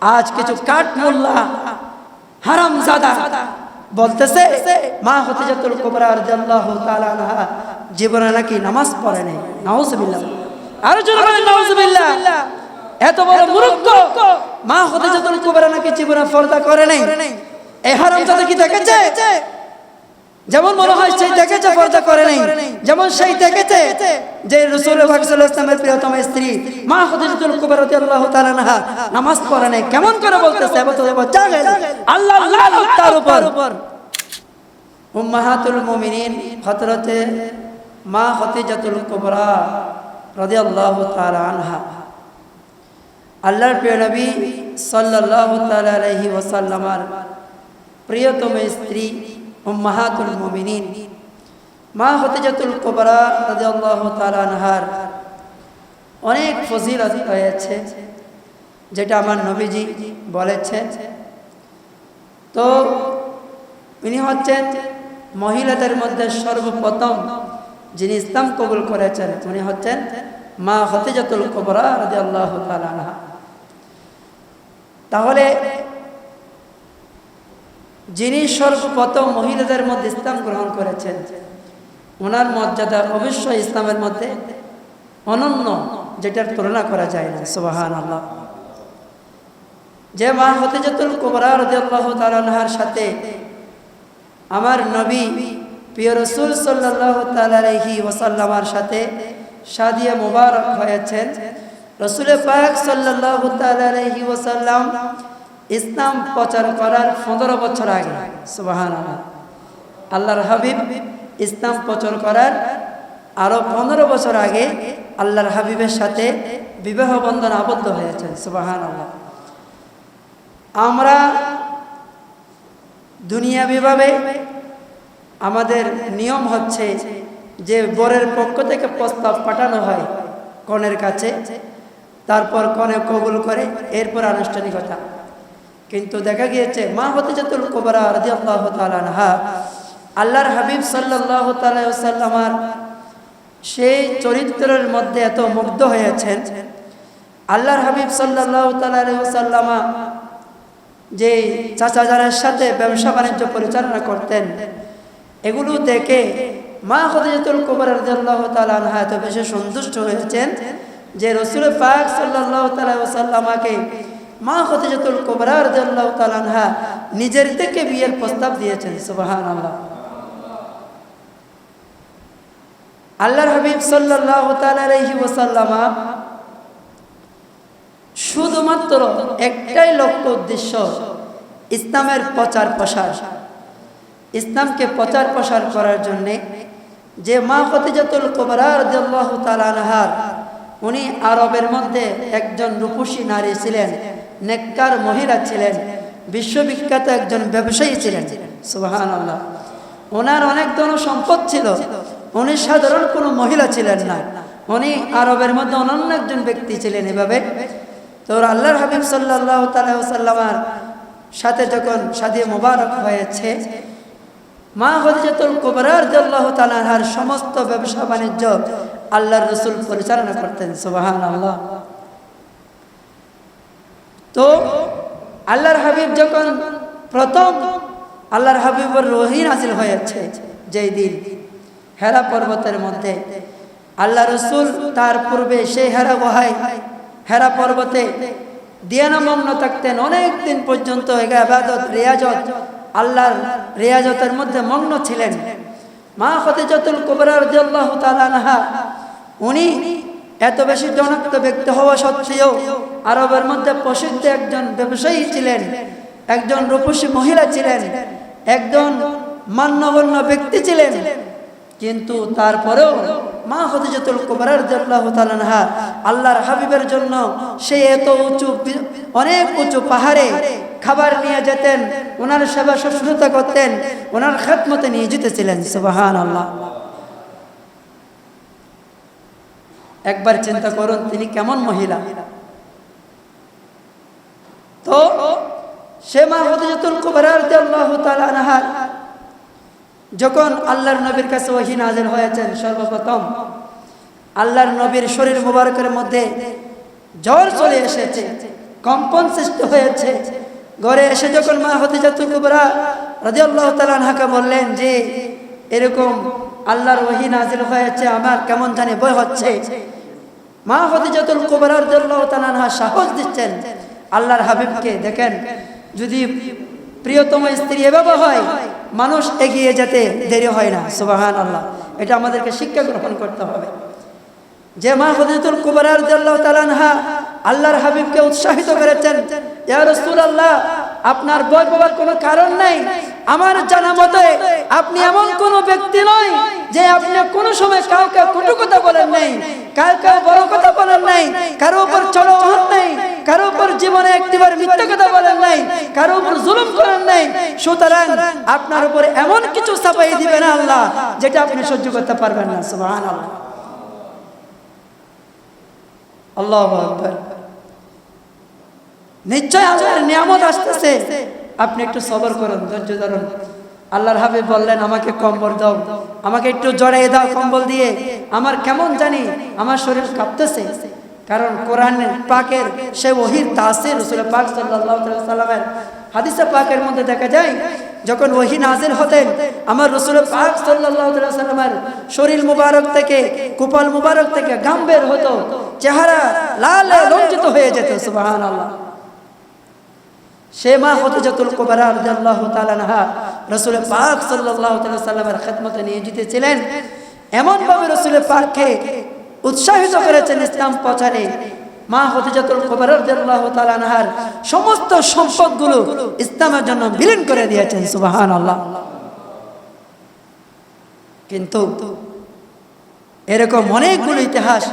আজ কিছু কাঠ মোল্লা হারাম জাদা বলতেছে মা হতিজাতুল কোবরা রাদিয়াল্লাহু তাআলা আনহা জীবনে নাকি নামাজ পড়ে নাই। নাউজুবিল্লাহ। আরও জোরে বলেন নাউজুবিল্লাহ। এত বড় মূর্খ। মা হতিজাতুল কোবরা নাকি জীবনে পর্দা করে নাই? এই হারাম জাদা কি দেখেছে? যেমন মনে হয় সেই দেখেছে পর্দা করে নাই যেমন সেই দেখেছে যে রসুল ইসলামের প্রিয়তম স্ত্রী মা হদিজুল কুবর রাদিয়াল্লাহু তাআলা নামাজ পড়ে নাই। কেমন করে বলতেছে? আল্লাহ লানত তার উপর। উম্মাহাতুল মুমিনিন হযরতে মা খদিজাতুল কুবরা রাদিয়াল্লাহু তাআলা আনহা। আল্লাহর প্রিয় নবী সাল্লাল্লাহু তাআলা আলাইহি ওয়াসাল্লামার প্রিয়তম স্ত্রী উম্মাহাতুল মুমিনিন। মা হতিজাতুল কুবরা রাদিয়াল্লাহু তাআলা আনহার। অনেক ফজিলত রয়েছে, যেটা আমার নবীজি বলেছেন। তো ইনি হচ্ছেন মহিলাদের মধ্যে সর্বপ্রথম যিনি ইসলাম কবুল করেছেন, উনি হচ্ছেন মা হতিজাতুল কুবরা রাদিয়াল্লাহু তাআলা আনহা। তাহলে যিনি সর্বপ্রথম মহিলাদের মধ্যে ইসলাম গ্রহণ করেছেন, ওনার মর্যাদা অবশ্যই ইসলামের মধ্যে অনন্য, যেটার তুলনা করা যায় না সুবাহান আল্লাহ যে মা হতিজাতুল কুবরা রাদিয়াল্লাহু সাথে আমার নবী, প্রিয় রসুল সাল্লাল্লাহু তাআলা আলাইহি ওয়াসাল্লামার সাথে শাদিয়া মুবারক হয়েছেন। রসুল পাক সাল্লাল্লাহু তাআলা আলাইহি ওয়াসাল্লাম ইসলাম প্রচার করার পনেরো বছর আগে সুবাহান আল্লাহর হাবিব ইসলাম প্রচার করার আরও পনেরো বছর আগে আল্লাহর হাবিবের সাথে বিবাহ বন্ধন আবদ্ধ হয়েছেন সুবাহান আমরা দুনিয়াবিভাবে আমাদের নিয়ম হচ্ছে যে বরের পক্ষ থেকে প্রস্তাব পাঠানো হয় কনের কাছে, তারপর কনে কবুল করে, এরপর আনুষ্ঠানিকতা। কিন্তু দেখা গিয়েছে মা হতিজাতুল কুবরা রাদিয়াল্লাহু তাআলা আনহা, আল্লাহর হাবিব সাল্লাল্লাহু তাআলা সাল্লামার সেই চরিত্রের মধ্যে এত মুগ্ধ হয়েছেন। আল্লাহর হাবিব সাল্লাল্লাহু তাআলা সাল্লামা যে চাচাজারের সাথে ব্যবসা বাণিজ্য পরিচালনা করতেন, এগুলো দেখে মা হদিজাতুল কুবরা রাদিয়াল্লাহু তাআলা আনহা এত বেশি সন্তুষ্ট হয়েছেন যে রসুল পাক তাআলা সাল্লামাকে মা খতিজাতুল কুবরা রাদিয়াল্লাহু তাআলা নিজের থেকে বিয়ের প্রস্তাব দিয়েছেন, সুবহানাল্লাহ। আল্লাহর হাবিব সাল্লাল্লাহু তাআলা আলাইহি ওয়াসাল্লামা শুধুমাত্র একটাই লক্ষ্য উদ্দেশ্য, ইসলামের প্রচার প্রসার ইসলামকে প্রচার প্রসার করার জন্যে যে মা খতিজাতুল কুবরা রাদিয়াল্লাহু তাআলা আনহার, উনি আরবের মধ্যে একজন রূপসী নারী ছিলেন। নেককার মহিলা ছিলেন, বিশ্ববিখ্যাত একজন ব্যবসায়ী ছিলেন সুবাহান আল্লাহ ওনার অনেক ধন সম্পদ ছিল, উনি সাধারণ কোনো মহিলা ছিলেন না। উনি আরবের মধ্যে অনন্য একজন ব্যক্তি ছিলেন এভাবে। তো আল্লাহর হাবিব সাল্লাহ তাল্লামার সাথে যখন সাদিয়ে মোবারক হয়েছে, মা হদিজাতুল কুবরার আল্লাহ তালাহার সমস্ত ব্যবসা বাণিজ্য আল্লাহর রসুল পরিচালনা করতেন সুবাহান আল্লাহ তো আল্লাহর হাবিব যখন প্রথম আল্লাহর হাবিবর রহি নাজিল হয়েছে, যেই দিন হেরা পর্বতের মধ্যে আল্লাহ রসুল তার পূর্বে সেই হেরা গুহায়, হেরা পর্বতে দিয়ানামগ্ন থাকতেন। অনেক দিন পর্যন্ত আবাদত রেয়াজত, আল্লাহর রেয়াজতের মধ্যে মগ্ন ছিলেন। মা ফতেজতুল কুবরার জল্লাহ তালানহা উনি এত বেশি জনপ্রিয় ব্যক্তি হওয়া সত্ত্বেও আরবের মধ্যে প্রসিদ্ধ একজন ব্যবসায়ী ছিলেন, একজন রূপসী মহিলা ছিলেন, একজন মান্যগণ্য ব্যক্তি ছিলেন। কিন্তু তারপরেও মা হদিজতুল কুবরার জল্লাহ আল্লাহর হাবিবের জন্য সে এত উঁচু অনেক উঁচু পাহাড়ে খাবার নিয়ে যেতেন, ওনার সেবা শুশ্রূষা করতেন, ওনার খেতমতে নিয়ে যেতেছিলেন সুবাহান আল্লাহ একবার চিন্তা করুন, তিনি কেমন মহিলা? তো সে মা হদিজতুল কুবরার জল্লাহ তালানহার যখন আল্লাহর নবীর কাছে ওহি নাজিল হয়েছেন সর্বপ্রথম, আল্লাহর নবীর শরীর মুবারকের মধ্যে জ্বর চলে এসেছে, কম্পন সৃষ্টি হয়েছে। ঘরে এসে যখন মা হতিজাতুল কুবরা রাদিয়াল্লাহু তাআলা আনহাকে বললেন যে, এরকম আল্লাহর ওহী নাজিল হয়েছে, আমার কেমন জানি ভয় হচ্ছে। মা হতিজাতুল কুবরা রাদিয়াল্লাহু তাআলা আনহা সাহস দিচ্ছেন। আল্লাহর হাবিবকে দেখেন, যদি প্রিয়তম স্ত্রী এভাবে হয়, মানুষ এগিয়ে যেতে দেরি হয় না। সুবাহান আল্লাহ এটা আমাদেরকে শিক্ষা গ্রহণ করতে হবে। যে মা হদিতুল কুবরার তালানহা আল্লাহর হাবিবকে উৎসাহিত করেছেন, ইয়া রাসূলুল্লাহ আপনার ভয় পাওয়ার কোনো কারণ নাই। আমার জানা মতে আপনি এমন কোন ব্যক্তি নয় যে আপনি কোনো সময় কাউকে কটু কথা বলেন নাই, কাউকে বড় কথা বলেন নাই, কারও উপর চড়ো হন নাই, কারও উপর জীবনে একটিবার মিথ্যা কথা বলেন নাই, কারও উপর জুলুম করেন নাই। সুতরাং আপনার উপর এমন কিছু চাপাই দিবেন আল্লাহ, যেটা আপনি সহ্য করতে পারবেন না। সুবহানাল্লাহ। আল্লাহ আকবার। নিশ্চয় আল্লাহর নিয়ামত আসতেছে। আপনি একটু সবর করুন, ধৈর্য ধরুন। আল্লাহর হাবিব বললেন, আমাকে কম্বল দাও, আমাকে একটু জড়াই দাও কম্বল দিয়ে। আমার কেমন জানি আমার শরীর কাঁপতেছে। কারণ কোরআন পাকের সে ওহির তাসির রসুল পাক সাল্লামের হাদিসে পাকের মধ্যে দেখা যায়, যখন ওহি নাজিল হতেন, আমার রসুল পাক সাল্লামের শরীর মুবারক থেকে, কুপাল মুবারক থেকে গাম বের হতো, চেহারা লাল রঞ্জিত হয়ে যেত, সুবহানাল্লাহ। সে মা হতজাতুল পাক আলাইহি সাল্লামের খিদমতে নিয়োজিত ছিলেন। এমন ভাবে পাককে উৎসাহিত করেছেন ইসলাম প্রচারে। মা সমস্ত সম্পদগুলো ইসলামের জন্য বিলীন করে দিয়েছেন, সুবহানাল্লাহ। কিন্তু এরকম অনেকগুলো ইতিহাস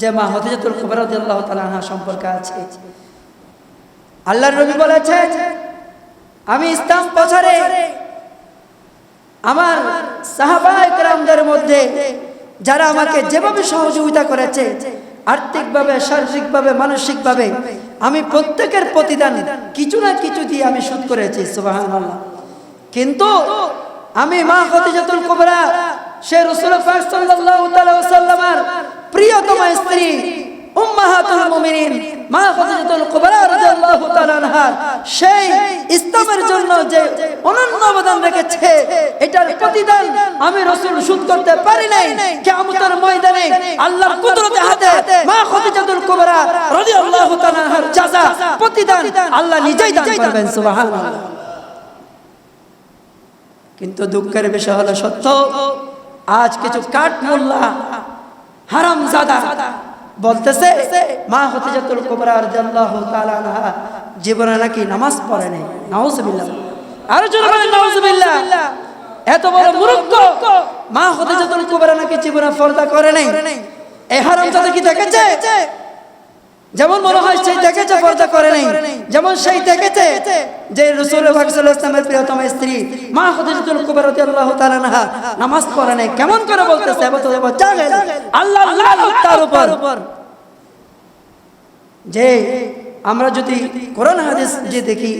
যে মা হতজাতুল কুবরা সম্পর্কে আছে। আল্লাহর নবী বলেছেন, আমি ইসলাম প্রচারে আমার সাহাবায়ে কেরামদের মধ্যে যারা আমাকে যেভাবে সহযোগিতা করেছে, আর্থিকভাবে, শারীরিকভাবে, মানসিকভাবে, আমি প্রত্যেকের প্রতিদান কিছু না কিছু দিয়ে আমি শোধ করেছি, সুবহানাল্লাহ। কিন্তু আমি মা খদিজাতুল কুবরা, সে রাসূল প্রিয়তম স্ত্রী উম্মাহাতুল মুমিনিন মা খদিজাতুল কুবরা রাদিয়াল্লাহু তাআলা আনহা সেই ইসলামের জন্য যে অনন্য অবদান রেখেছে এটার প্রতিদান আমি রাসূল শুট করতে পারি নাই। কিয়ামতের ময়দানে আল্লাহর কুদরতে হাতে মা খদিজাতুল কুবরা রাদিয়াল্লাহু তাআলা আনহার জাযা প্রতিদান আল্লাহ নিজেই দান করবেন সুবহানাল্লাহ। কিন্তু দুঃখের বিষয় হলো সত্য আজ কিছু কাঠ মোল্লা হারাম জাদা বলতেছে মা হতিজাতুল কুবরা রাদিয়াল্লাহু তাআলা আনহা জীবনে নাকি নামাজ পড়ে নাই? নাউজুবিল্লাহ। আর জোরে বলেন নাউজুবিল্লাহ। এত বড় মূর্খ। মা হতিজাতুল কুবরা নাকি জীবনে পর্দা করে নাই? এই হারাম জাদা কি দেখেছে? যেমন মনে হয় সেই দেখেছে পর্দা করে নাই। যেমন সেই দেখেছে যে রসুল ইসলামের প্রিয়তম স্ত্রী মা হদিজুল কুবর রাদিয়াল্লাহু তাআলা আনহা নামাজ পড়ে নাই। কেমন করে বলতেছে আল্লাহ তার উপর। যে আমরা যদি কোরআন হাদিস যে দেখি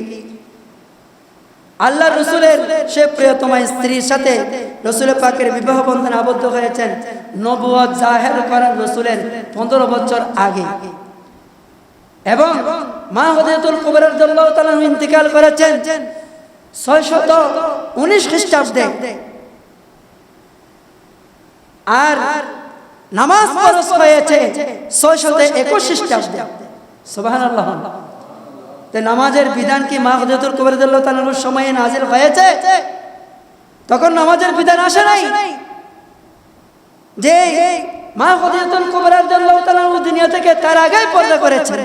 আল্লাহ রসুলের সে প্রিয়তমা স্ত্রীর সাথে রসুল পাকের বিবাহ বন্ধনে আবদ্ধ হয়েছেন। নবুয়ত জাহের করেন রসুলের পনেরো বছর আগে। এবং মা হদিয়াতুল কুবরার জন্য তাআলা ইন্তিকাল করেছেন 619 খ্রিস্টাব্দে। আর নামাজ ফরজ হয়েছে 621 খ্রিস্টাব্দে। সুবহানাল্লাহ। তো নামাজের বিধান কি মা হদিয়াতুল কুবরার জন্য তাআলার সময়ে নাজিল হয়েছে? তখন নামাজের বিধান আসে নাই। যে মা হদিয়াতুল কুবরার জন্য তাআলা দুনিয়া থেকে তার আগেই পর্দা করেছেন।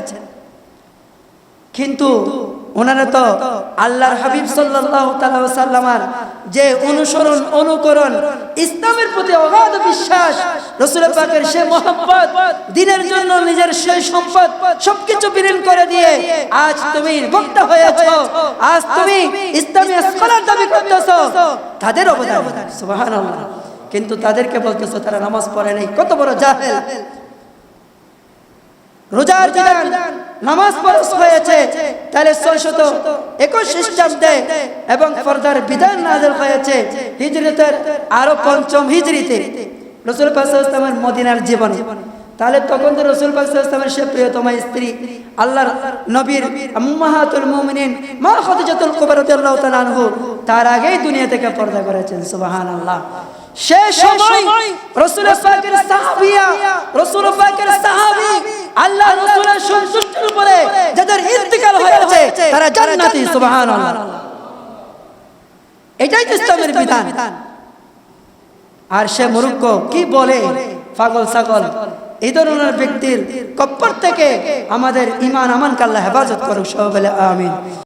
কিন্তু ওনারা তো আল্লাহর হাবিব সাল্লামার যে অনুসরণ, অনুকরণ, ইসলামের প্রতি অগাধ বিশ্বাস সে দিনের জন্য নিজের সেই সম্পদ সবকিছু বিলীন করে দিয়ে আজ তুমি বক্তা হয়েছ, আজ তুমি ইসলামী স্কলার দাবি করতেছো, তাদের অবদান। কিন্তু তাদেরকে বলতেছো, তারা নামাজ পড়ে নাই, কত বড় জাহেল। রোজার বিধান নামাজ ফরজ হয়েছে তাহলে ছয়শত একুশ খ্রিস্টাব্দে এবং পর্দার বিধান নাজেল হয়েছে হিজরতের আরও পঞ্চম হিজরিতে। রসুল পাশামের মদিনার জীবনে। তাহলে তখন তো রসুল ওয়াসাল্লামের সে প্রিয়তমা স্ত্রী আল্লাহর নবীর উম্মাহাতুল মুমিনিন মা খাদিজাতুল কুবরা রাদিয়াল্লাহু তাআলা আনহু তার আগেই দুনিয়া থেকে পর্দা করেছেন সুবহানাল্লাহ। সে সময় রসুল পাকের সাহাবিয়া রসুল পাকের সাহাবী আল্লাহ রসুলের সন্তুষ্টির উপরে যাদের ইন্তিকাল হয়েছে তারা জান্নাতি সুবহানাল্লাহ। এটাই তো ইসলামের বিধান। আর সে মুরুক্ক কি বলে? পাগল ছাগল। এই ধরনের ব্যক্তির কপ্পর থেকে আমাদের ইমান আমান কাল্লা হেফাজত করুক সব বলে আমিন।